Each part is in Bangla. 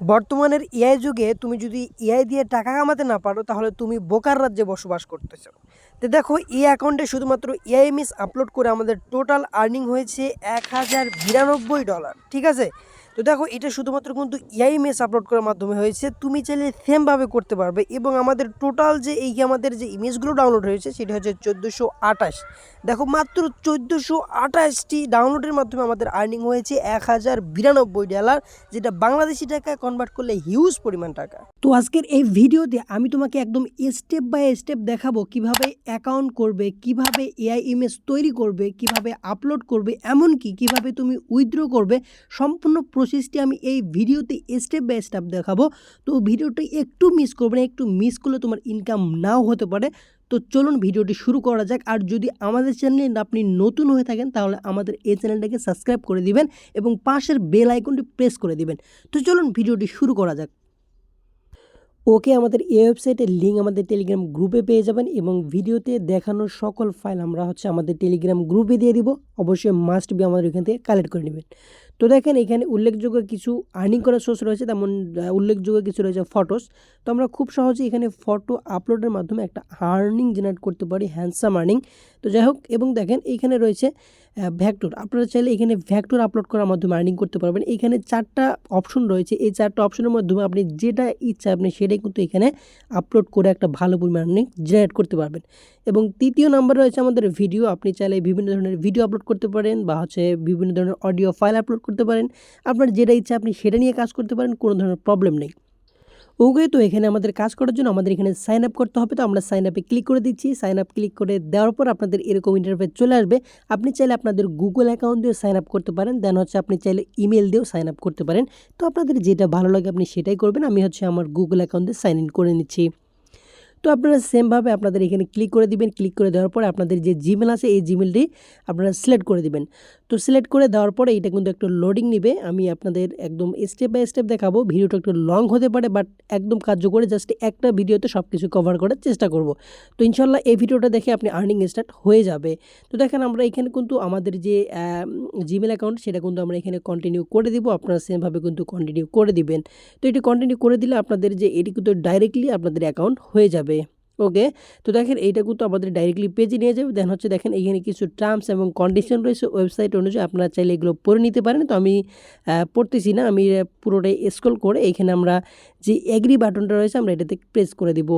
বর্তমানের এআই যুগে তুমি যদি এআই দিয়ে টাকা কামাতে না পারো, তাহলে তুমি বোকার রাজ্যে বসবাস করতেছ। তো দেখো, এই অ্যাকাউন্টে শুধুমাত্র এআই মিস আপলোড করে আমাদের টোটাল আর্নিং হয়েছে এক হাজার বিরানব্বই ডলার ঠিক আছে? তো দেখো, এটা শুধুমাত্র কিন্তু এআই মেস আপলোড করার মাধ্যমে হয়েছে। তুমি চাইলে সেমভাবে করতে পারবে এবং আমাদের টোটাল যে এই আমাদের যে ইমেজগুলো ডাউনলোড হয়েছে, সেটা হচ্ছে চোদ্দোশো আঠাশ। দেখো, মাত্র চোদ্দোশো আঠাশটি ডাউনলোডের মাধ্যমে আমাদের আর্নিং হয়েছে এক হাজার বিরানব্বই ডলার যেটা বাংলাদেশি টাকায় কনভার্ট করলে হিউজ পরিমাণ টাকা। তো আজকের এই ভিডিওতে আমি তোমাকে একদম স্টেপ বাই স্টেপ দেখাবো কীভাবে অ্যাকাউন্ট করবে, কীভাবে এআই ইমেজ তৈরি করবে, কীভাবে আপলোড করবে, এমনকি কীভাবে তুমি উইথড্র করবে, সম্পূর্ণ প্রসেসটি আমি এই ভিডিওতে স্টেপ বাই স্টেপ দেখাবো। তো ভিডিওটা একটু মিস করবে না একটু মিস করলে তোমার ইনকাম নাও হতে পারে। তো চলুন ভিডিওটি শুরু করা যাক। আর যদি আমাদের চ্যানেলে আপনি নতুন হয়ে থাকেন, তাহলে আমাদের এই চ্যানেলটাকে সাবস্ক্রাইব করে দিবেন এবং পাশের বেল আইকনটি প্রেস করে দিবেন। তো চলুন ভিডিওটি শুরু করা যাক। ওকে, আমাদের এই ওয়েবসাইটের লিঙ্ক আমাদের টেলিগ্রাম গ্রুপে পেয়ে যাবেন এবং ভিডিওতে দেখানোর সকল ফাইল আমরা হচ্ছে আমাদের টেলিগ্রাম গ্রুপে দিয়ে দিব। অবশ্যই মাস্ট বি আমাদের এখান থেকে কালেক্ট করে নেবেন। তো দেখেন এখানে উল্লেখযোগ্য কিছু আর্নিং করার সোর্স রয়েছে, তেমন উল্লেখযোগ্য কিছু রয়েছে ফটোস। তো আমরা খুব সহজে এখানে ফটো আপলোডের মাধ্যমে একটা আর্নিং জেনারেট করতে পারি, হ্যান্ডসাম আর্নিং। তো যাই হোক, এবং দেখেন এইখানে রয়েছে ভ্যাক্টর। আপনারা চাইলে এখানে ভ্যাক্টর আপলোড করার মাধ্যমে আর্নিং করতে পারবেন। এখানে চারটা অপশন রয়েছে। এই চারটা অপশনের মাধ্যমে আপনি যেটা ইচ্ছা আপনি সেটাই কিন্তু এখানে আপলোড করে একটা ভালো পরিমাণ আর্নিং জেনারেট করতে পারবেন। এবং তৃতীয় নাম্বার রয়েছে আমাদের ভিডিও আপনি চাইলে বিভিন্ন ধরনের ভিডিও আপলোড করতে পারেন বা হচ্ছে বিভিন্ন ধরনের অডিও ফাইল আপলোড করতে পারেন। আপনার যেটা ইচ্ছা আপনি সেটা নিয়ে কাজ করতে পারেন, কোনো ধরনের প্রবলেম নেই। ওকে, তো এখানে আমাদের কাজ করার জন্য আমাদের এখানে সাইন আপ করতে হবে। তো আমরা সাইন আপে ক্লিক করে দিচ্ছি। সাইন আপ ক্লিক করে দেওয়ার পর আপনাদের এরকম ইন্টারফেস চলে আসবে। আপনি চাইলে আপনাদের গুগল অ্যাকাউন্ট দিয়েও সাইন আপ করতে পারেন। দেন হচ্ছে আপনি চাইলে ইমেল দিয়েও সাইন আপ করতে পারেন। তো আপনাদের যেটা ভালো লাগে আপনি সেটাই করবেন। আমি হচ্ছে আমার গুগল অ্যাকাউন্ট সাইন ইন করে নিচ্ছি। তো আপনারা সেমভাবে আপনাদের এখানে ক্লিক করে দিবেন। ক্লিক করে দেওয়ার পর আপনাদের যে জিমেল আছে, এই জিমেলটি আপনারা সিলেক্ট করে দিবেন। তো সিলেক্ট করে দেওয়ার পরে এটা কিন্তু একটু লোডিং নেবে। আমি আপনাদের একদম স্টেপ বাই স্টেপ দেখাবো। ভিডিওটা একটু লং হতে পারে বাট একদম কার্যকরী জাস্ট একটা ভিডিওতে সব কিছু কভার করার চেষ্টা করব। তো ইনশাল্লাহ এই ভিডিওটা দেখে আপনি আর্নিং স্টার্ট হয়ে যাবে। তো দেখেন আমরা এখানে কিন্তু আমাদের যে জিমেল অ্যাকাউন্ট সেটা কিন্তু আমরা এখানে কন্টিনিউ করে দিব। আপনারা সেমভাবে কিন্তু কন্টিনিউ করে দিবেন। তো এটি কন্টিনিউ করে দিলে আপনাদের যে, এটি কিন্তু ডাইরেক্টলি আপনাদের অ্যাকাউন্ট হয়ে যাবে। ওকে? তো দেখেন এইটা কিন্তু আমাদের ডাইরেক্টলি পেজে নিয়ে যাবে। দেন হচ্ছে দেখেন এখানে কিছু টার্মস এবং কন্ডিশন রয়েছে। ওয়েবসাইট অনুযায়ী আপনারা চাইলে এগুলো পড়ে নিতে পারেন। তো আমি পড়তেছি না। আমি পুরোটাই স্ক্রল করে এখানে আমরা যে এগ্রি বাটনটা রয়েছে আমরা এটাতে প্রেস করে দিব।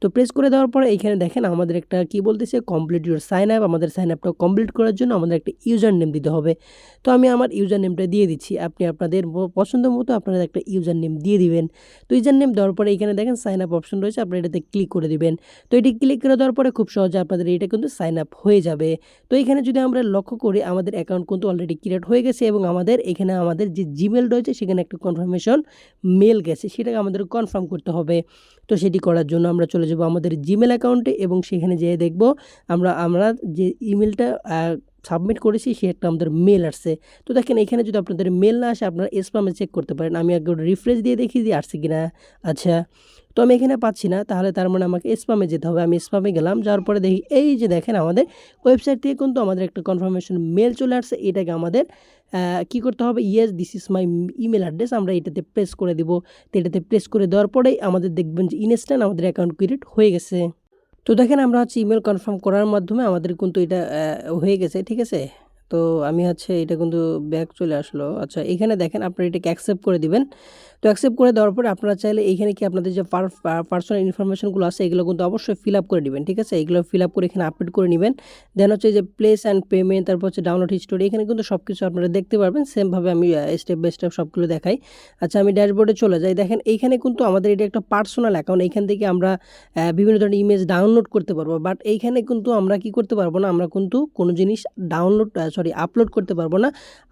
তো প্রেস করে দেওয়ার পরে এখানে দেখেন আমাদের একটা কি বলতেছে কমপ্লিট ইউর সাইন আপ আমাদের সাইন আপটা কমপ্লিট করার জন্য আমাদের একটা ইউজার নেম দিতে হবে। তো আমি আমার ইউজার নেমটা দিয়ে দিচ্ছি। আপনি আপনাদের পছন্দ মতো আপনারা একটা ইউজার নেম দিয়ে দিবেন। তো ইউজার নেম দেওয়ার পরে এখানে দেখেন সাইন আপ অপশন রয়েছে, আপনারা এটাতে ক্লিক করে দিবেন। তো এটি ক্লিক করে দেওয়ার পরে খুব সহজে আপনাদের এটা কিন্তু সাইন আপ হয়ে যাবে। তো এখানে যদি আমরা লক্ষ্য করি, আমাদের অ্যাকাউন্ট কিন্তু অলরেডি ক্রিয়েট হয়ে গেছে এবং আমাদের এখানে আমাদের যে জিমেল রয়েছে, সেখানে একটা কনফার্মেশন মেল গেছে, সেটাকে আমাদের কনফার্ম করতে হবে। তো সেটি করার জন্য আমরা চলে যাব আমাদের জিমেল অ্যাকাউন্টে এবং সেখানে যেয়ে দেখব আমরা আমরা যে ইমেলটা সাবমিট করেছি, সে একটা আমাদের মেল আসছে। তো দেখেন, এখানে যদি আপনাদের মেল না আসে, আপনারা স্পামে চেক করতে পারেন। আমি একবার রিফ্রেশ দিয়ে দেখি যে আসছে কি না আচ্ছা তো আমি এখানে পাচ্ছি না, তাহলে তার মানে আমাকে স্পামে যেতে হবে। আমি স্পামে গেলাম, যাওয়ার পরে দেখি, এই যে দেখেন, আমাদের ওয়েবসাইট থেকে কিন্তু আমাদের একটা কনফার্মেশন মেল চলে আসছে। এটাকে আমাদের কি করতে হবে? Yes this is my email address আমরা এটাতে প্রেস করে দিব। তো এটাতে প্রেস করে দেওয়ার পরেই আমাদের দেখবেন যে ইনস্ট্যান্ট আমাদের অ্যাকাউন্ট ক্রিয়েট হয়ে গেছে। তো দেখেন আমরা হচ্ছে ইমেল কনফার্ম করার মাধ্যমে আমাদের কিন্তু এটা হয়ে গেছে, ঠিক আছে? তো আমি হচ্ছে এটা কিন্তু ব্যাক চলে আসলো। আচ্ছা এখানে দেখেন আপনারা এটাকে অ্যাকসেপ্ট করে দিবেন। তো অ্যাকসেপ্ট করে দেওয়ার পরে আপনারা চাইলে এইখানে কি আপনাদের যে পার্সোনাল ইনফরমেশনগুলো আছে, এগুলো কিন্তু অবশ্যই ফিল আপ করে দিবেন, ঠিক আছে? এগুলো ফিল আপ করে এখানে আপডেট করে নেবেন। দেন হচ্ছে যে প্লেস অ্যান্ড পেমেন্ট তারপর হচ্ছে ডাউনলোড হিস্টোরি এখানে কিন্তু সব কিছু আপনারা দেখতে পারবেন। সেমভাবে আমি স্টেপ বাই স্টেপ সবগুলো দেখাই। আচ্ছা আমি ড্যাশবোর্ডে চলে যাই। দেখেন এইখানে কিন্তু আমাদের এটা একটা পার্সোনাল অ্যাকাউন্ট এইখান থেকে আমরা বিভিন্ন ধরনের ইমেজ ডাউনলোড করতে পারব। বাট এইখানে কিন্তু আমরা কি করতে পারব না, আমরা কিন্তু কোনো জিনিস ডাউনলোড সরি আপলোড করতে পারব না।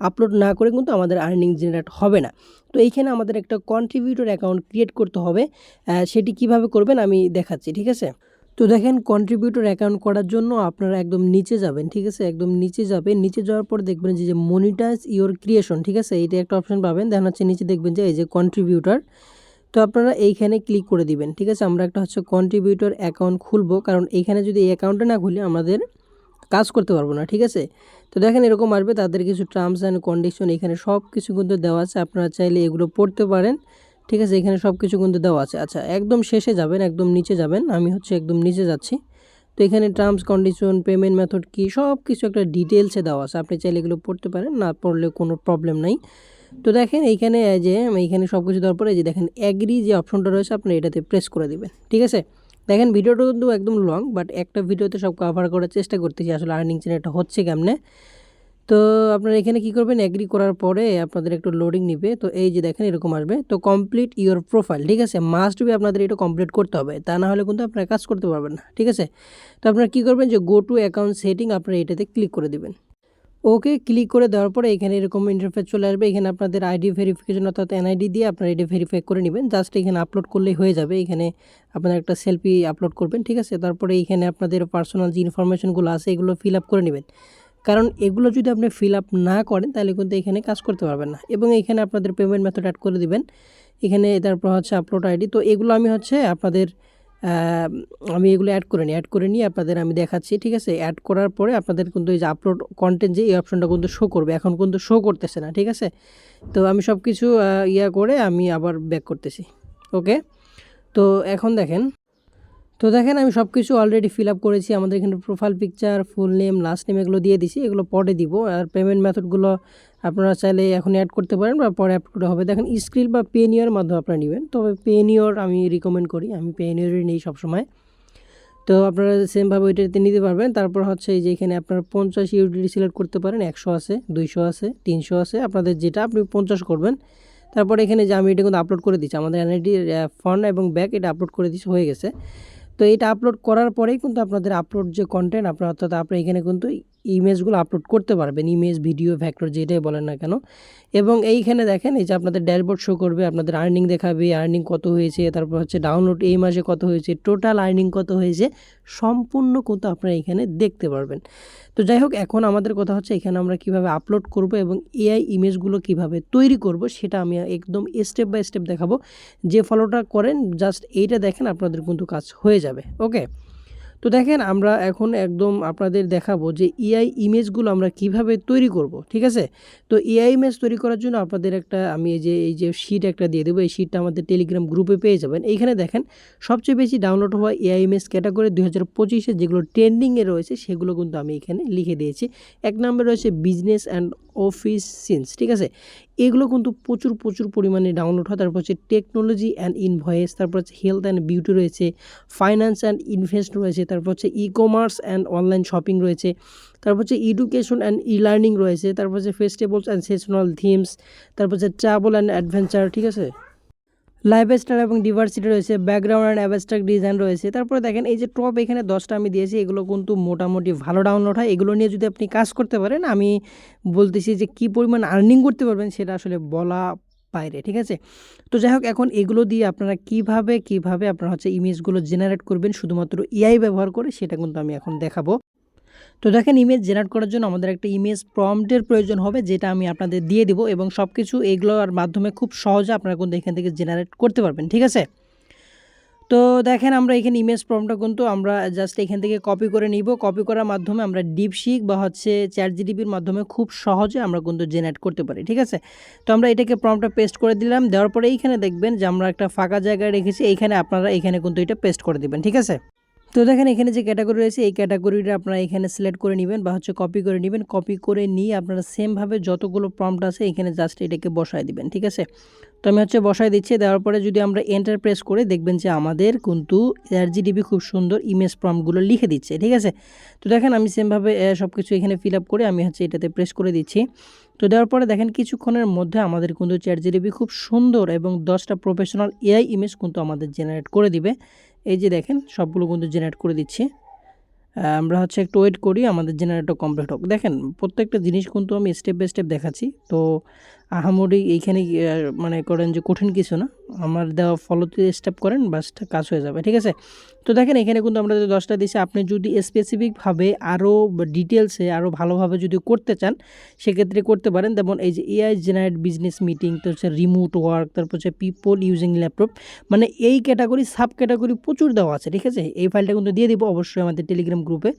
আপলোড না করে কিন্তু আমাদের আর্নিং জেনারেট হবে না। তো এইখানে আমাদের একটা কন্ট্রিবিউটর অ্যাকাউন্ট ক্রিয়েট করতে হবে। সেটি কীভাবে করবেন আমি দেখাচ্ছি, ঠিক আছে? তো দেখেন কন্ট্রিবিউটর অ্যাকাউন্ট করার জন্য আপনারা একদম নিচে যাবেন, ঠিক আছে? একদম নিচে যাবেন। নিচে যাওয়ার পর দেখবেন যে মনিটাইজ ইওর ক্রিয়েশন ঠিক আছে? এইটা একটা অপশন পাবেন। দেন হচ্ছে নিচে দেখবেন যে, এই যে কন্ট্রিবিউটর তো আপনারা এইখানে ক্লিক করে দিবেন, ঠিক আছে? আমরা একটা হচ্ছে কন্ট্রিবিউটর অ্যাকাউন্ট খুলবো। কারণ এইখানে যদি এই অ্যাকাউন্টটা না খুলি, আমাদের কাজ করতে পারব না, ঠিক আছে? তো দেখেন এরকম আসবে, তাদের কিছু টার্মস অ্যান্ড কন্ডিশন এখানে সব কিছু কিন্তু দেওয়া আছে, আপনারা চাইলে এগুলো পড়তে পারেন, ঠিক আছে? এখানে সব কিছু কিন্তু দেওয়া আছে। আচ্ছা একদম শেষে যাবেন, একদম নিচে যাবেন, আমি হচ্ছে একদম নিচে যাচ্ছি। তো এখানে টার্মস কন্ডিশন পেমেন্ট মেথড কি সব কিছু একটা ডিটেলসে দেওয়া আছে, আপনি চাইলে এগুলো পড়তে পারেন, না পড়লে কোনো প্রবলেম নাই। তো দেখেন এইখানে, এই যে এইখানে সব কিছু দেওয়ার পরে যে দেখেন অ্যাগ্রি যে অপশনটা রয়েছে, আপনি এটাতে প্রেস করে দিবেন, ঠিক আছে? দেখেন ভিডিওটা কিন্তু একদম লং বাট একটা ভিডিওতে সব কভার করার চেষ্টা করতেছি আসলে আর্নিং চ্যানেলটা হচ্ছে কেমনে। তো আপনারা এখানে কি করবেন? অ্যাগ্রি করার পরে আপনাদের একটু লোডিং নিবে। তো এই যে দেখেন এরকম আসবে। তো কমপ্লিট ইওর প্রোফাইল ঠিক আছে? মাস্ট বি আপনাদের এটা কমপ্লিট করতে হবে। তা না হলে কিন্তু আপনারা কাজ করতে পারবেন না, ঠিক আছে? তো আপনারা কী করবেন? যে গো টু অ্যাকাউন্ট সেটিং আপনারা এটাতে ক্লিক করে দেবেন। ওকে ক্লিক করে দেওয়ার পরে এখানে এরকম ইন্টারফেস চলে আসবে। এখানে আপনাদের আইডি ভেরিফিকেশন অর্থাৎ এনআইডি দিয়ে আপনারা এটা ভেরিফাই করে নেবেন। জাস্ট এখানে আপলোড করলেই হয়ে যাবে। এখানে আপনার একটা সেলফি আপলোড করবেন, ঠিক আছে? তারপরে এখানে আপনাদের পার্সোনাল যে ইনফরমেশনগুলো আছে, এগুলো ফিল আপ করে নেবেন। কারণ এগুলো যদি আপনি ফিল আপ না করেন, তাহলে কিন্তু এখানে কাজ করতে পারবেন না। এবং এখানে আপনাদের পেমেন্ট মেথড অ্যাড করে দিবেন। এখানে তারপর হচ্ছে আপলোড আইডি তো এগুলো আমি হচ্ছে আপনাদের আমি এগুলো অ্যাড করে নিই অ্যাড করে নিয়ে আপনাদের আমি দেখাচ্ছি, ঠিক আছে? অ্যাড করার পরে আপনাদের কিন্তু এই যে আপলোড কন্টেন্ট যে এই অপশনটা কিন্তু শো করবে, এখন কিন্তু শো করতেছে না, ঠিক আছে? তো আমি সব কিছু ইয়া করে আমি আবার ব্যাক করতেছি ওকে তো এখন দেখেন তো দেখেন, আমি সব কিছু অলরেডি ফিল আপ করেছি। আমাদের এখানে profile picture full name last name এগুলো দিয়ে দিছি। এগুলো পরে দিব। আর পেমেন্ট মেথডগুলো আপনারা চাইলে এখন অ্যাড করতে পারেন বা পরে আপলোড হবে। দেখেন স্ক্রিল বা পেনিয়র মাধ্যমে আপনারা নেবেন। তবে পেনিয়র আমি রিকমেন্ড করি। আমি পেনিয়রই নিই সবসময়। তো আপনারা সেমভাবে ওইটাতে নিতে পারবেন। তারপর হচ্ছে যে এখানে আপনারা পঞ্চাশ ইউডিটি সিলেক্ট করতে পারেন। একশো আছে, দুইশো আছে, তিনশো আছে। আপনাদের যেটা আপনি পঞ্চাশ করবেন। তারপর এখানে যে আমি এটা কিন্তু আপলোড করে দিচ্ছি। আমাদের এনআইডি ফ্রন্ট এবং ব্যাক এটা আপলোড করে দিচ্ছি। হয়ে গেছে। তো এটা আপলোড করার পরেই কিন্তু আপনাদের আপলোড যে কন্টেন্ট আপনার, অর্থাৎ আপনি এখানে কিন্তু ইমেজগুলো আপলোড করতে পারবেন ইমেজ ভিডিও ভ্যাক্টর যেটাই বলেন না কেন। এবং এইখানে দেখেন, এই যে আপনাদের ড্যাশবোর্ড শো করবে, আপনাদের আর্নিং দেখাবে আর্নিং কত হয়েছে, তারপর হচ্ছে ডাউনলোড এই মাসে কত হয়েছে টোটাল আর্নিং কত হয়েছে, সম্পূর্ণ কিন্তু আপনারা এখানে দেখতে পারবেন। তো যাই হোক, এখন আমাদের কথা হচ্ছে এখানে আমরা কীভাবে আপলোড করব এবং এআই ইমেজগুলো কীভাবে তৈরি করব, সেটা আমি একদম স্টেপ বাই স্টেপ দেখাবো। যে ফলোটা করেন জাস্ট এইটা দেখেন, আপনাদের কিন্তু কাজ হয়ে যাবে ওকে তো দেখেন, আমরা এখন একদম আপনাদের দেখাবো যে এআই ইমেজগুলো আমরা কীভাবে তৈরি করব, ঠিক আছে? তো এআই ইমেজ তৈরি করার জন্য আপনাদের একটা, আমি এই যে এই যে শিট একটা দিয়ে দেবো, এই শিটটা আমাদের টেলিগ্রাম গ্রুপে পেয়ে যাবেন। এইখানে দেখেন, সবচেয়ে বেশি ডাউনলোড হওয়া এআই ইমেজ ক্যাটাগরি দুই হাজার পঁচিশে যেগুলো ট্রেন্ডিংয়ে রয়েছে, সেগুলো কিন্তু আমি এখানে লিখে দিয়েছি। এক নম্বরে রয়েছে বিজনেস অ্যান্ড অফিস সিন্স ঠিক আছে? এগুলো কিন্তু প্রচুর প্রচুর পরিমাণে ডাউনলোড হয়। তারপর হচ্ছে টেকনোলজি অ্যান্ড ইনভয়েস তারপর হচ্ছে হেলথ অ্যান্ড বিউটি রয়েছে ফাইন্যান্স অ্যান্ড ইনভেস্ট রয়েছে, তারপর হচ্ছে e commerce and online shopping রয়েছে, তারপর হচ্ছে এডুকেশন অ্যান্ড ই লার্নিং রয়েছে, তারপর হচ্ছে ফেস্টিভ্যালস অ্যান্ড সেশনাল থিমস তারপর হচ্ছে ট্রাভেল অ্যান্ড অ্যাডভেঞ্চার ঠিক আছে? লাইফস্টাইল এবং ডিভার্সিটি রয়েছে ব্যাকগ্রাউন্ড অ্যান্ড অ্যাবস্ট্রাক্ট ডিজাইন রয়েছে। তারপরে দেখেন, এই যে টপ এখানে দশটা আমি দিয়েছি, এগুলো কিন্তু মোটামুটি ভালো ডাউনলোড হয়। এগুলো নিয়ে যদি আপনি কাজ করতে পারেন, আমি বলতেছি যে কী পরিমাণ আর্নিং করতে পারবেন সেটা আসলে বলা বাইরে, ঠিক আছে? তো যাই হোক, এখন এগুলো দিয়ে আপনারা কীভাবে কীভাবে আপনারা হচ্ছে ইমেজগুলো জেনারেট করবেন, শুধুমাত্র এআই ব্যবহার করে, সেটা কিন্তু আমি এখন দেখাবো। তো দেখেন ইমেজ জেনারেট করার জন্য আমাদের একটা ইমেজ প্রম্পটের প্রয়োজন হবে, যেটা আমি আপনাদের দিয়ে দিব এবং সব কিছু এগুলোর মাধ্যমে খুব সহজে আপনারা কিন্তু এখান থেকে জেনারেট করতে পারবেন, ঠিক আছে? তো দেখেন আমরা এখানে ইমেজ প্রমটা কিন্তু আমরা জাস্ট এখান থেকে কপি করে নিব। কপি করার মাধ্যমে আমরা ডিপশিক বা হচ্ছে চ্যাট জিডিপির মাধ্যমে খুব সহজে আমরা কিন্তু জেনারেট করতে পারি, ঠিক আছে? তো আমরা এটাকে প্রমটা পেস্ট করে দিলাম, দেওয়ার পরে এইখানে দেখবেন যে আমরা একটা ফাঁকা জায়গায় রেখেছি, এইখানে আপনারা এখানে কিন্তু এটা পেস্ট করে দিবেন, ঠিক আছে? তো দেখেন, এখানে যে ক্যাটাগরি রয়েছে, এই ক্যাটাগরিটা আপনারা এখানে সিলেক্ট করে নেবেন বা হচ্ছে কপি করে নেবেন। কপি করে নিয়ে আপনারা সেমভাবে যতগুলো প্রম্পট আছে, এখানে জাস্ট এটাকে বসায় দিবেন, ঠিক আছে? তো আমি হচ্ছে বসায় দিচ্ছি, দেওয়ার পরে যদি আমরা এন্টার প্রেস করে দেখবেন যে আমাদের কিন্তু আরজিডিবি খুব সুন্দর ইমেজ প্রম্পটগুলো লিখে দিচ্ছে, ঠিক আছে? তো দেখেন, আমি সেমভাবে সব কিছু এখানে ফিল আপ করে আমি হচ্ছে এটাতে প্রেস করে দিচ্ছি। তো দেওয়ার পরে দেখেন, কিছুক্ষণের মধ্যে আমাদের কিন্তু চ্যাট জিডিবি খুব সুন্দর এবং দশটা প্রফেশনাল এআই ইমেজ কিন্তু আমাদের জেনারেট করে দিবে। এই যে দেখেন, সবগুলো কিন্তু জেনারেট করে দিচ্ছি। আমরা হচ্ছে একটু ওয়েট করি, আমাদের জেনারেটর কমপ্লিট হোক। দেখেন, প্রত্যেকটা জিনিস কিন্তু আমি স্টেপ বাই স্টেপ দেখাচ্ছি। তো আহামরি এইখানে মানে করেন যে কঠিন কিছু না। আমার দেওয়া ফলোতে স্টেপ করেন, বাস কাজ হয়ে যাবে, ঠিক আছে? তো দেখেন, এখানে কিন্তু আমরা যে দশটা দিচ্ছি আপনি যদি স্পেসিফিকভাবে আরও ডিটেলসে আরও ভালোভাবে যদি করতে চান, সেক্ষেত্রে করতে পারেন। যেমন এই যে এআই জেনারেট বিজনেস মিটিং তো হচ্ছে রিমোট ওয়ার্ক তারপর হচ্ছে পিপল ইউজিং ল্যাপটপ মানে এই ক্যাটাগরি সাব ক্যাটাগরি প্রচুর দেওয়া আছে, ঠিক আছে? এই ফাইলটা কিন্তু দিয়ে দিব অবশ্যই আমাদের টেলিগ্রাম গ্রুপে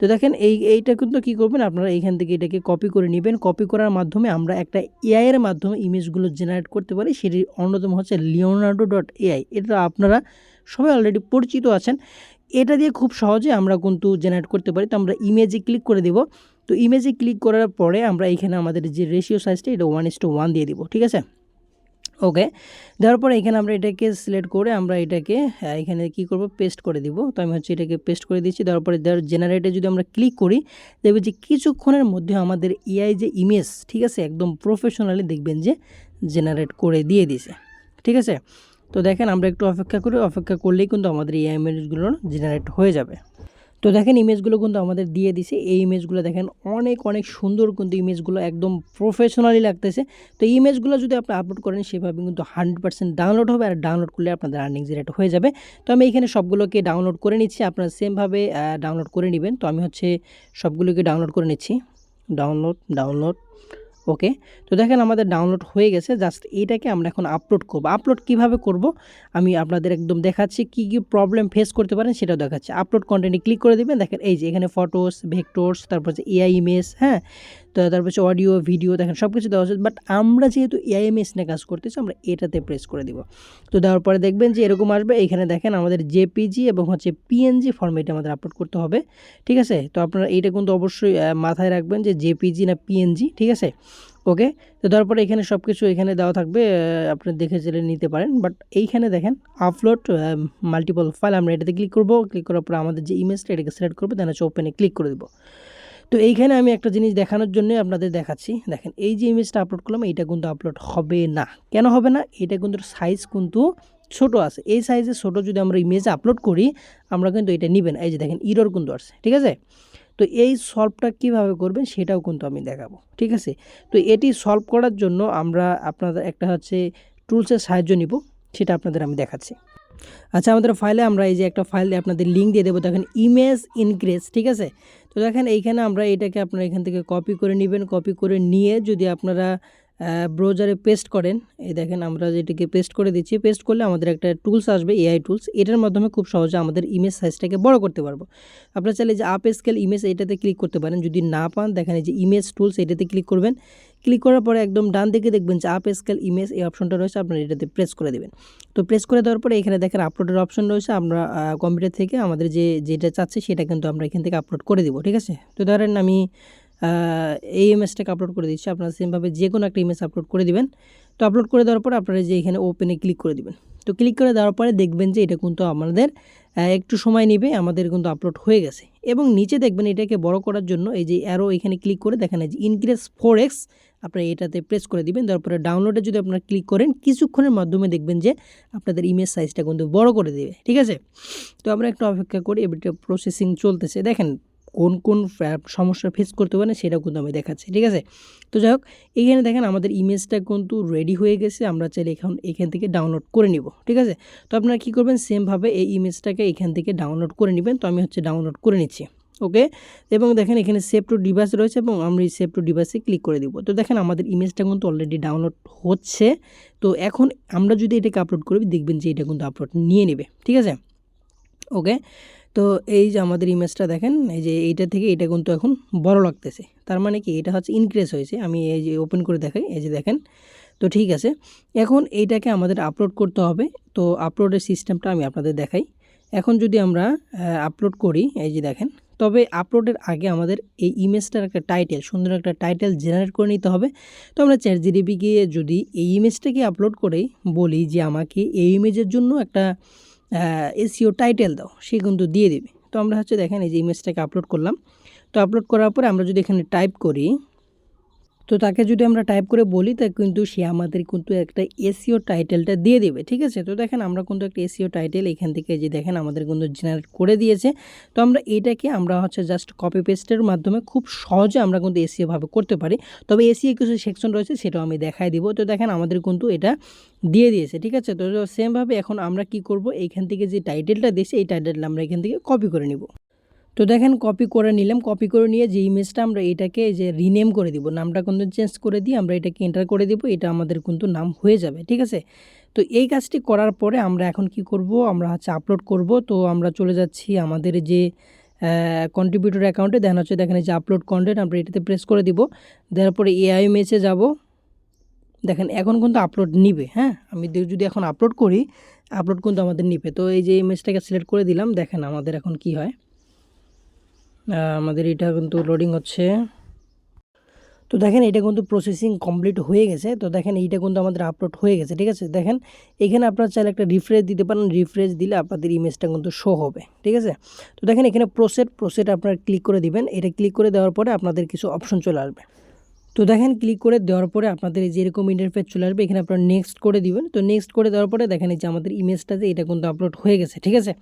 তো দেখেন এই, এইটা কিন্তু কী করবেন, আপনারা এইখান থেকে এটাকে কপি করে নেবেন। কপি করার মাধ্যমে আমরা একটা এআইয়ের মাধ্যমে ইমেজগুলো জেনারেট করতে পারি। সেটির অন্যতম হচ্ছে লিওনার্ডো ডট এআই এটা আপনারা সবাই অলরেডি পরিচিত আছেন। এটা দিয়ে খুব সহজে আমরা কিন্তু জেনারেট করতে পারি। তো আমরা ইমেজে ক্লিক করে দেব। তো ইমেজে ক্লিক করার পরে আমরা এখানে আমাদের যে রেশিও সাইজটা এটা ওয়ান ইস টু ওয়ান দিয়ে দিব। ঠিক আছে? ওকে, দেওয়ার পরে এখানে আমরা এটাকে সিলেক্ট করে আমরা এটাকে এখানে কি করব? পেস্ট করে দিব। তো আমি হচ্ছে এটাকে পেস্ট করে দিচ্ছি দেওয়ার পরে দেওয়ার জেনারেটে যদি আমরা ক্লিক করি দেখবে যে কিছুক্ষণের মধ্যে আমাদের এআই যে ইমেজ ঠিক আছে? একদম প্রফেশনালি দেখবেন যে জেনারেট করে দিয়ে দিছে ঠিক আছে? তো দেখেন আমরা একটু অপেক্ষা করি, অপেক্ষা করলেই কিন্তু আমাদের এই ইমেজগুলো জেনারেট হয়ে যাবে। তো দেখেন ইমেজগুলো কিন্তু আমাদের দিয়ে দিছে। এই ইমেজগুলো দেখেন অনেক অনেক সুন্দর কিন্তু ইমেজগুলো একদম প্রফেশনালি লাগতেছে। তো এই ইমেজগুলো যদি আপনি আপলোড করেন, সেভাবে কিন্তু হান্ড্রেড পার্সেন্ট ডাউনলোড হবে আর ডাউনলোড করলে আপনাদের আর্নিং জেনারেট হয়ে যাবে। তো আমি এখানে সবগুলোকে ডাউনলোড করে নিচ্ছি। আপনারা সেমভাবে ডাউনলোড করে নেবেন। তো আমি হচ্ছে সবগুলোকে ডাউনলোড করে নিচ্ছি। Download download okay? তো দেখেন আমাদের ডাউনলোড হয়ে গেছে জাস্ট এইটাকে আমরা এখন আপলোড করব। আপলোড কীভাবে করব? আমি আপনাদের একদম দেখাচ্ছি কি কি প্রবলেম ফেস করতে পারেন সেটাও দেখাচ্ছি। আপলোড কন্টেন্টে ক্লিক করে দেবেন, দেখেন এই যে এখানে ফটোস ভেক্টোর্স তারপর যে এআই ইমেজ হ্যাঁ? তারপর হচ্ছে অডিও ভিডিও দেখেন সব কিছু দেওয়া আছে বাট আমরা যেহেতু এআই ইমেজ নিয়ে কাজ করতেছি, আমরা এটাতে প্রেস করে দিব। তো দেওয়ার পরে দেখবেন যে এরকম আসবে, এখানে দেখেন আমাদের জেপিজি এবং হচ্ছে পিএনজি ফর্মেটে আমাদের আপলোড করতে হবে, ঠিক আছে? তো আপনারা এইটা কিন্তু অবশ্যই মাথায় রাখবেন যে জেপিজি না পিএনজি ঠিক আছে? ওকে তো তারপরে এখানে সব কিছু এখানে দেওয়া থাকবে আপনি দেখে চলে নিতে পারেন বাট এইখানে দেখেন আপলোড মাল্টিপল ফাইল আমরা এটাতে ক্লিক করব ক্লিক করার পর আমাদের যে ইমেজটা এটাকে সিলেক্ট করব দেন হচ্ছে ওপেনে ক্লিক করে দেবো। তো এইখানে আমি একটা জিনিস দেখানোর জন্য আপনাদের দেখাচ্ছি। দেখেন, এই যে ইমেজটা আপলোড করলাম, এইটা কিন্তু আপলোড হবে না। কেন হবে না? এটা কিন্তু সাইজ কিন্তু ছোট আছে। এই সাইজে ছোট যদি আমরা ইমেজ আপলোড করি, আমরা কিন্তু এটা নিবেন। এই যে দেখেন ইরর কিন্তু আসছে, ঠিক আছে? তো এই সলভটা কীভাবে করবেন সেটাও কিন্তু আমি দেখাবো, ঠিক আছে? তো এটি সলভ করার জন্য আমরা আপনাদের একটা হচ্ছে টুলসের সাহায্য নিব, সেটা আপনাদের আমি দেখাচ্ছি। আচ্ছা আমাদের ফাইলে আমরা এই যে একটা ফাইল আপনাদের লিঙ্ক দিয়ে দেবো। দেখেন ইমেজ ইনক্রেজ ঠিক আছে? তো দেখেন এইখানে আমরা এটাকে আপনারা এখান থেকে কপি করে নেবেন কপি করে নিয়ে যদি আপনারা ব্রাউজারে পেস্ট করেন। এই দেখেন, আমরা যেটাকে পেস্ট করে দিচ্ছি পেস্ট করলে আমাদের একটা টুলস আসবে এআই টুলস এটার মাধ্যমে খুব সহজে আমাদের ইমেজ সাইজটাকে বড় করতে পারব। আপনারা চাইলে যে আপ স্কেল ইমেজ এটাতে ক্লিক করতে পারেন। যদি না পান, দেখেন এই যে ইমেজ টুলস এটাতে ক্লিক করবেন। ক্লিক করার পরে একদম ডান দিকে দেখবেন যে আপ স্কেল ইমেজ এই অপশনটা রয়েছে, আপনারা এটাতে প্রেস করে দেবেন। তো প্রেস করে দেওয়ার পরে এখানে দেখেন আপলোডের অপশন রয়েছে। আমরা কম্পিউটার থেকে আমাদের যে, যেটা চাচ্ছে, সেটা কিন্তু আমরা এখান থেকে আপলোড করে দিব। ঠিক আছে? তো ধরেন আমি এই ইমেজটাকে আপলোড করে দিচ্ছি। আপনারা সেমভাবে যে কোনো একটা ইমেজ আপলোড করে দিবেন। তো আপলোড করে দেওয়ার পর আপনারা যে এখানে ওপেনে ক্লিক করে দিবেন। তো ক্লিক করে দেওয়ার পরে দেখবেন যে এটা কিন্তু আমাদের একটু সময় নেবে, আমাদের কিন্তু আপলোড হয়ে গেছে। এবং নিচে দেখবেন এটাকে বড় করার জন্য এই যে অ্যারো এখানে ক্লিক করে দেখেন যে ইনক্রিজ ফোর এক্স আপনারা এটাতে প্রেস করে দিবেন। তারপরে ডাউনলোডে যদি আপনারা ক্লিক করেন, কিছুক্ষণের মাধ্যমে দেখবেন যে আপনাদের ইমেজ সাইজটা কিন্তু বড় করে দেবে। ঠিক আছে? তো আমরা একটু অপেক্ষা করি এবারটা প্রসেসিং চলতেছে। দেখেন কোন কোন সমস্যা ফেস করতে পারেন সেটাও কিন্তু আমি দেখাচ্ছি, ঠিক আছে? তো যাই হোক এইখানে দেখেন আমাদের ইমেজটা কিন্তু রেডি হয়ে গেছে, আমরা চাইলে এখন এখান থেকে ডাউনলোড করে নিব, ঠিক আছে? তো আপনারা কী করবেন সেমভাবে এই ইমেজটাকে এখান থেকে ডাউনলোড করে নেবেন, তো আমি হচ্ছে ডাউনলোড করে নিচ্ছি ওকে এবং দেখেন এখানে সেভ টু ডিভাইস রয়েছে এবং আমরা এই সেভ টু ডিভাইসে ক্লিক করে দিব। তো দেখেন আমাদের ইমেজটা কিন্তু অলরেডি ডাউনলোড হচ্ছে, তো এখন আমরা যদি এটাকে আপলোড করি, দেখবেন যে এটা কিন্তু আপলোড নিয়ে নেবে, ঠিক আছে? ওকে তো এই যে আমাদের ইমেজটা দেখেন, এই যে এইটা থেকে এটা কিন্তু এখন বড় লাগতেছে। তার মানে কি? এটা হচ্ছে ইনক্রিজ হয়েছে। আমি এই যে ওপেন করে দেখাই, এই যে দেখেন। তো ঠিক আছে। এখন এইটাকে আমাদের আপলোড করতে হবে। তো আপলোডের সিস্টেমটা আমি আপনাদের দেখাই। এখন যদি আমরা আপলোড করি, এই যে দেখেন। তবে আপলোডের আগে আমাদের এই ইমেজটার একটা টাইটেল সুন্দর একটা টাইটেল জেনারেট করে নিতে হবে। তো আমরা চ্যাট জিডিপি গিয়ে যদি এই ইমেজটাকে আপলোড করে বলি যে আমাকে এই ইমেজের জন্য একটা এসিও টাইটেল দাও, সে কিন্তু দিয়ে দেবে। তো আমরা হচ্ছে দেখেন এই যে ইমেজটাকে আপলোড করলাম। তো আপলোড করার পরে আমরা যদি এখানে টাইপ করি তো তাকে যদি আমরা টাইপ করে বলি, তা কিন্তু সে আমাদের কিন্তু একটা এসিও টাইটেলটা দিয়ে দেবে, ঠিক আছে? তো দেখেন, আমরা কিন্তু একটা এসিও টাইটেল এখান থেকে যে দেখেন, আমাদের কিন্তু জেনারেট করে দিয়েছে। তো আমরা এটাকে আমরা হচ্ছে জাস্ট কপি পেস্টের মাধ্যমে খুব সহজে আমরা কিন্তু এসিওভাবে করতে পারি। তবে এসিও কিছু সেকশন রয়েছে, সেটাও আমি দেখাই দিব। তো দেখেন, আমাদের কিন্তু এটা দিয়ে দিয়েছে, ঠিক আছে? তো সেমভাবে এখন আমরা কি করব? এইখান থেকে যে টাইটেলটা দিয়েছে, এই টাইটেলটা আমরা এখান থেকে কপি করে নিব। তো দেখেন কপি করে নিলাম কপি করে নিয়ে যে ইমেজটা আমরা এটাকে যে রিনেম করে দিব, নামটা কিন্তু চেঞ্জ করে দিয়ে আমরা এটাকে এন্টার করে দিব, এটা আমাদের কিন্তু নাম হয়ে যাবে, ঠিক আছে? তো এই কাজটি করার পরে আমরা এখন কি করব? আমরা হচ্ছে আপলোড করব, তো আমরা চলে যাচ্ছি আমাদের যে কন্ট্রিবিউটর অ্যাকাউন্টে দেন হচ্ছে দেখেন যে আপলোড কন্টেন্ট আমরা এটাতে প্রেস করে দিব, দেওয়ার পরে এআই মেসে যাব। দেখেন এখন কিন্তু আপলোড নিবে হ্যাঁ? আমি যদি এখন আপলোড করি আপলোড কিন্তু আমাদের নিবে। তো এই যে ইমেজটাকে সিলেক্ট করে দিলাম, দেখেন আমাদের এখন কি হয়? আমাদের এটা কিন্তু লোডিং হচ্ছে। তো দেখেন, এটা কিন্তু প্রসেসিং কমপ্লিট হয়ে গেছে। তো দেখেন, এইটা কিন্তু আমাদের আপলোড হয়ে গেছে, ঠিক আছে? দেখেন, এখানে আপনারা চাইলে একটা রিফ্রেশ দিতে পারেন। রিফ্রেশ দিলে আপনাদের ইমেজটা কিন্তু শো হবে, ঠিক আছে? তো দেখেন, এখানে প্রসেট প্রসেট আপনারা ক্লিক করে দিবেন। এটা ক্লিক করে দেওয়ার পরে আপনাদের কিছু অপশন চলে আসবে। তো দেখেন ক্লিক করে দেওয়ার পরে আপনাদের এই যে এরকম ইন্টারফেস চলে আসবে, এখানে আপনারা নেক্সট করে দিবেন। তো নেক্সট করে দেওয়ার পরে দেখেন, এই যে আমাদের ইমেজটা যে, এটা কিন্তু আপলোড হয়ে গেছে, ঠিক আছে?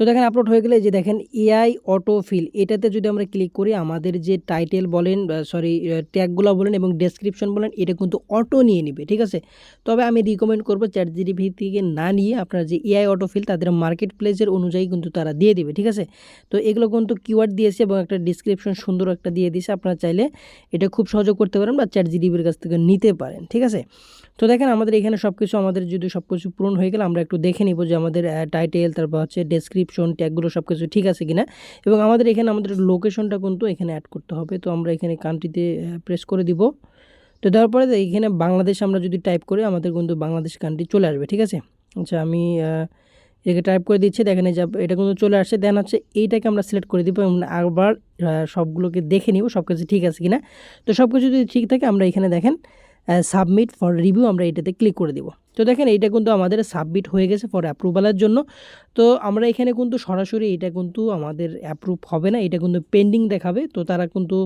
তো দেখেন আপলোড হয়ে গেলে যে দেখেন এআই অটো ফিল এটাতে যদি আমরা ক্লিক করি, আমাদের যে টাইটেল বলেন সরি ট্যাগগুলো বলেন এবং ডেসক্রিপশন বলেন, এটা কিন্তু অটো নিয়ে নেবে, ঠিক আছে? তবে আমি রিকমেন্ড করব চ্যাট জিডিপি থেকে না নিয়ে আপনার যে এআই অটো ফিল তাদের মার্কেট প্লেসের অনুযায়ী কিন্তু তারা দিয়ে দিবে, ঠিক আছে? তো এগুলো কিন্তু কিওয়ার্ড দিয়েছে এবং একটা ডিসক্রিপশন সুন্দর একটা দিয়ে দিয়েছে, আপনারা চাইলে এটা খুব সহজে করতে পারেন বা চ্যাট জিডিপির কাছ থেকে নিতে পারেন, ঠিক আছে? তো দেখেন আমাদের এখানে সব কিছু আমাদের যদি সব কিছু পূরণ হয়ে গেলে আমরা একটু দেখে নিব যে আমাদের টাইটেল তারপর হচ্ছে ডেসক্রিপশন ট্যাগগুলো সব কিছু ঠিক আছে কিনা? এবং আমাদের এখানে আমাদের লোকেশনটা কিন্তু এখানে অ্যাড করতে হবে। তো আমরা এখানে কান্ট্রিতে প্রেস করে দিব। তো দেওয়ার পরে এখানে বাংলাদেশ আমরা যদি টাইপ করি, আমাদের কিন্তু বাংলাদেশ কান্ট্রি চলে আসবে, ঠিক আছে? আচ্ছা আমি এটাকে টাইপ করে দিচ্ছি। দেখেন যে, এটা কিন্তু চলে আসছে। দেন হচ্ছে এইটাকে আমরা সিলেক্ট করে দিব এবং আবার সবগুলোকে দেখে নিব সব কিছু ঠিক আছে কিনা। তো সব কিছু যদি ঠিক থাকে, আমরা এখানে দেখেন সাবমিট ফর রিভিউ আমরা এটাতে ক্লিক করে দিব। তো দেখেন এইটা কিন্তু আমাদের সাবমিট হয়ে গেছে ফর অ্যাপ্রুভালের জন্য। তো আমরা এখানে কিন্তু সরাসরি এটা কিন্তু আমাদের অ্যাপ্রুভ হবে না এটা কিন্তু পেন্ডিং দেখাবে। তো তারা কিন্তু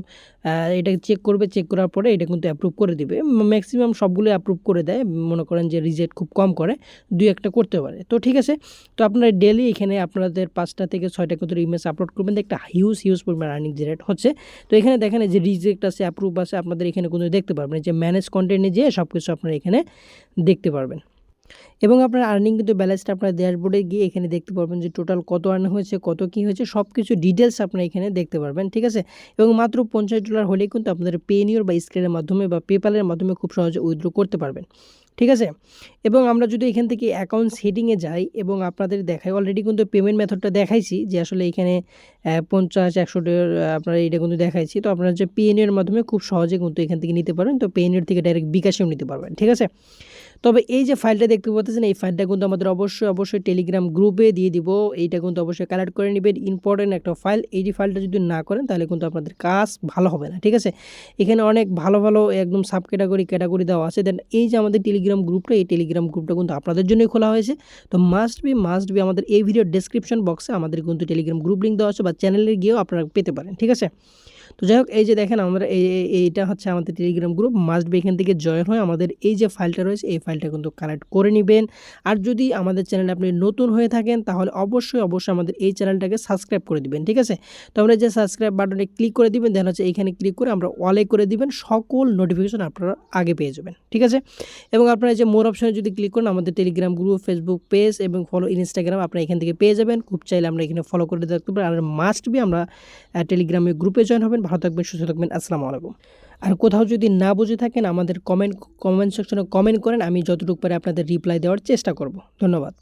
এটা চেক করবে চেক করার পরে এটা কিন্তু অ্যাপ্রুভ করে দিবে। ম্যাক্সিমাম সবগুলো অ্যাপ্রুভ করে দেয়। মনে করেন যে রিজেক্ট খুব কম করে, দুই একটা করতে পারে। তো ঠিক আছে, তো আপনারা ডেলি এখানে আপনাদের পাঁচটা থেকে ছয়টা কিন্তু ইমেজ আপলোড করবেন। একটা হিউজ হিউজ পরিমাণ আর্নিং জেনারেট হচ্ছে। তো এখানে দেখেন যে রিজেক্ট আছে অ্যাপ্রুভ আছে, আপনাদের এখানে কিন্তু দেখতে পারবেন যে ম্যানেজ কন্টেন্টে যেয়ে সব কিছু আপনারা এখানে দেখতে পারবেন। এবং আপনার আর্নিং কিন্তু ব্যালেন্সটা আপনার ড্যাশবোর্ডে গিয়ে এখানে দেখতে পারবেন যে টোটাল কত আর্ন হয়েছে, কত কী হয়েছে সব কিছু ডিটেলস আপনারা এখানে দেখতে পারবেন, ঠিক আছে? এবং মাত্র পঞ্চাশ ডলার হলেই কিন্তু আপনাদের পেনিওর বা স্ক্রিনের মাধ্যমে বা পেপালের মাধ্যমে খুব সহজে উইথড্র করতে পারবেন, ঠিক আছে? এবং আমরা যদি এখান থেকে অ্যাকাউন্ট সেটিংয়ে যাই এবং আপনাদের দেখাই অলরেডি কিন্তু পেমেন্ট মেথডটা দেখাইছি যে আসলে এখানে পঞ্চাশ, একশো আপনারা এটা কিন্তু দেখাইছি, তো আপনারা যে পেএনএর মাধ্যমে খুব সহজে কিন্তু এখান থেকে নিতে পারবেন, তো পেএনএর থেকে ডাইরেক্ট বিকাশেও নিতে পারবেন, ঠিক আছে? তবে এই যে ফাইলটা দেখতে পাচ্ছেন, এই ফাইলটা কিন্তু আমাদের অবশ্যই অবশ্যই টেলিগ্রাম গ্রুপে দিয়ে দিব। এইটা কিন্তু অবশ্যই কালেক্ট করে নেবেন। ইম্পর্টেন্ট একটা ফাইল এই যে ফাইলটা যদি না করেন, তাহলে কিন্তু আপনাদের কাজ ভালো হবে না, ঠিক আছে? এখানে অনেক ভালো ভালো একদম সাব ক্যাটাগরি ক্যাটাগরি দেওয়া আছে। দেন এই যে আমাদের টেলিগ্রাম গ্রুপটা এই টেলিগ্রাম গ্রুপটা কিন্তু আপনাদের জন্যই খোলা হয়েছে। তো মাস্ট বি মাস্ট বি আমাদের এই ভিডিওর ডেসক্রিপশন বক্সে আমাদের কিন্তু টেলিগ্রাম গ্রুপ লিঙ্ক দেওয়া আছে বা চ্যানেলে গিয়েও আপনারা পেতে পারেন, ঠিক আছে? তো যাই হোক, এই যে দেখেন আমরা এই, এই- এইটা হচ্ছে আমাদের টেলিগ্রাম গ্রুপ মাস্ট বি এখান থেকে জয়েন হয়ে আমাদের এই যে ফাইলটা রয়েছে, এই ফাইলটা কিন্তু কালেক্ট করে নেবেন। আর যদি আমাদের চ্যানেলে আপনি নতুন হয়ে থাকেন, তাহলে অবশ্যই অবশ্যই আমাদের এই চ্যানেলটাকে সাবস্ক্রাইব করে দিবেন, ঠিক আছে? তো আমরা যে সাবস্ক্রাইব বাটনে ক্লিক করে দিবেন দেন হচ্ছে এখানে ক্লিক করে আমরা অলে করে দিবেন, সকল নোটিফিকেশন আপনারা আগে পেয়ে যাবেন, ঠিক আছে? এবং আপনারা যে মোর অপশনে যদি ক্লিক করেন, আমাদের টেলিগ্রাম গ্রুপ ফেসবুক পেজ এবং ফলো ইনস্টাগ্রাম আপনারা এখান থেকে পেয়ে যাবেন। খুব চাইলে আমরা এখানে ফলো করে দেখতে পারেন। আর মাস্ট বি আমরা টেলিগ্রামে গ্রুপে জয়েন হবেন ভালো থাকবেন, সুস্থ থাকবেন। আসসালামু আলাইকুম। আর কোথাও যদি না বুঝে থাকেন, আমাদের কমেন্ট কমেন্ট সেকশনে কমেন্ট করেন, আমি যতটুকু পারে আপনাদের রিপ্লাই দেওয়ার চেষ্টা করব। ধন্যবাদ।